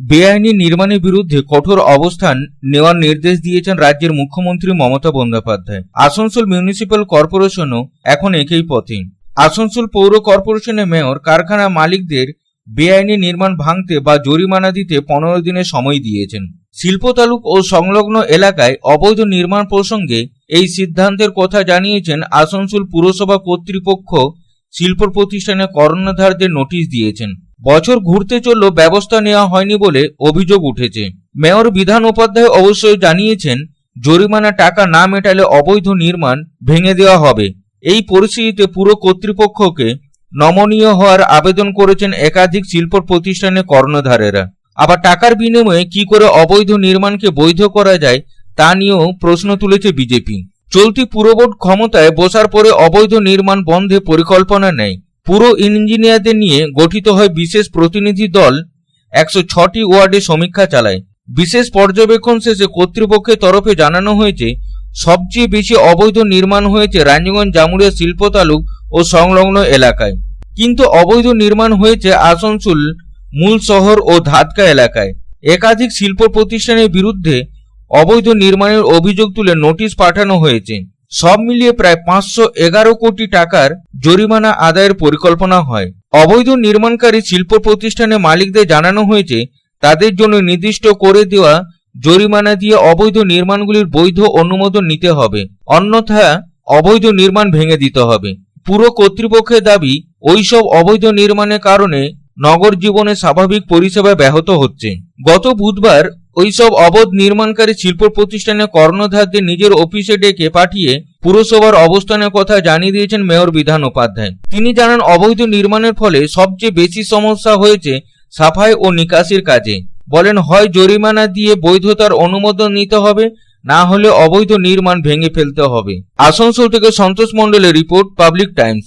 বেআইনি নির্মাণের বিরুদ্ধে কঠোর অবস্থান নেওয়ার নির্দেশ দিয়েছেন রাজ্যের মুখ্যমন্ত্রী মমতা বন্দ্যোপাধ্যায়। আসানসোল মিউনিসিপ্যাল কর্পোরেশনও এখন একই পথে। আসানসোল পৌর কর্পোরেশনের মেয়র, কারখানা মালিকদের বেআইনি নির্মাণ ভাঙতে বা জরিমানা দিতে পনেরো দিনের সময় দিয়েছেন। শিল্প তালুক ও সংলগ্ন এলাকায় অবৈধ নির্মাণ প্রসঙ্গে এই সিদ্ধান্তের কথা জানিয়েছেন আসানসোল পুরসভা কর্তৃপক্ষ। শিল্প প্রতিষ্ঠানে কর্ণধারদের নোটিশ দিয়েছেন। বছর ঘুরতে চলল ব্যবস্থা নেওয়া হয়নি বলে অভিযোগ উঠেছে। মেয়র বিধান উপাধ্যায় অবশ্যই জানিয়েছেন, জরিমানা টাকা না মেটালে অবৈধ নির্মাণ ভেঙে দেওয়া হবে। এই পরিস্থিতিতে পুরো কর্তৃপক্ষকে নমনীয় হওয়ার আবেদন করেছেন একাধিক শিল্প প্রতিষ্ঠানের কর্ণধারেরা। আবার টাকার বিনিময়ে কি করে অবৈধ নির্মাণকে বৈধ করা যায়, তা নিয়েও প্রশ্ন তুলেছে বিজেপি। চলতি পুরবোর্ড ক্ষমতায় বসার পরে অবৈধ নির্মাণ বন্ধে পরিকল্পনা নেয় পুরো ইঞ্জিনিয়ারদের নিয়ে গঠিত হয় বিশেষ প্রতিনিধি দল একশো ছটি ওয়ার্ডে সমীক্ষা চালায়। বিশেষ পর্যবেক্ষণ শেষে কর্তৃপক্ষের তরফে জানানো হয়েছে, সবচেয়ে বেশি অবৈধ নির্মাণ হয়েছে রানীগঞ্জ জামুরিয়া শিল্প তালুক ও সংলগ্ন এলাকায়। কিন্তু অবৈধ নির্মাণ হয়েছে আসানসোল, মূল শহর ও ধাদকা এলাকায়। একাধিক শিল্প প্রতিষ্ঠানের বিরুদ্ধে অবৈধ নির্মাণের অভিযোগ তুলে নোটিশ পাঠানো হয়েছে। সব মিলিয়ে প্রায় পাঁচশো এগারো কোটি টাকার জরিমানা আদায়ের পরিকল্পনা হয়। অবৈধ নির্মাণকারী শিল্প প্রতিষ্ঠানের মালিকদের জানানো হয়েছে, তাদের জন্য নির্দিষ্ট করে দেওয়া জরিমানা দিয়ে অবৈধ নির্মাণগুলির বৈধ অনুমোদন নিতে হবে। অন্যথা, অবৈধ নির্মাণ ভেঙে দিতে হবে। পুরো কর্তৃপক্ষের দাবি, ওইসব অবৈধ নির্মাণের কারণে নগর জীবনে স্বাভাবিক পরিষেবা ব্যাহত হচ্ছে। গত বুধবার ওইসব অবধ নির্মাণকারী শিল্প প্রতিষ্ঠানের কর্ণধারদের নিজের অফিসে ডেকে পাঠিয়ে পুরসভার অবস্থানের কথা জানিয়ে দিয়েছেন মেয়র বিধান উপাধ্যায়। তিনি জানান, অবৈধ নির্মাণের ফলে সবচেয়ে বেশি সমস্যা হয়েছে সাফাই ও নিকাশির কাজে। বলেন, হয় জরিমানা দিয়ে বৈধতার অনুমোদন নিতে হবে, না হলে অবৈধ নির্মাণ ভেঙে ফেলতে হবে। আসানসোল থেকে সন্তোষ মণ্ডলের রিপোর্ট, পাবলিক টাইমস।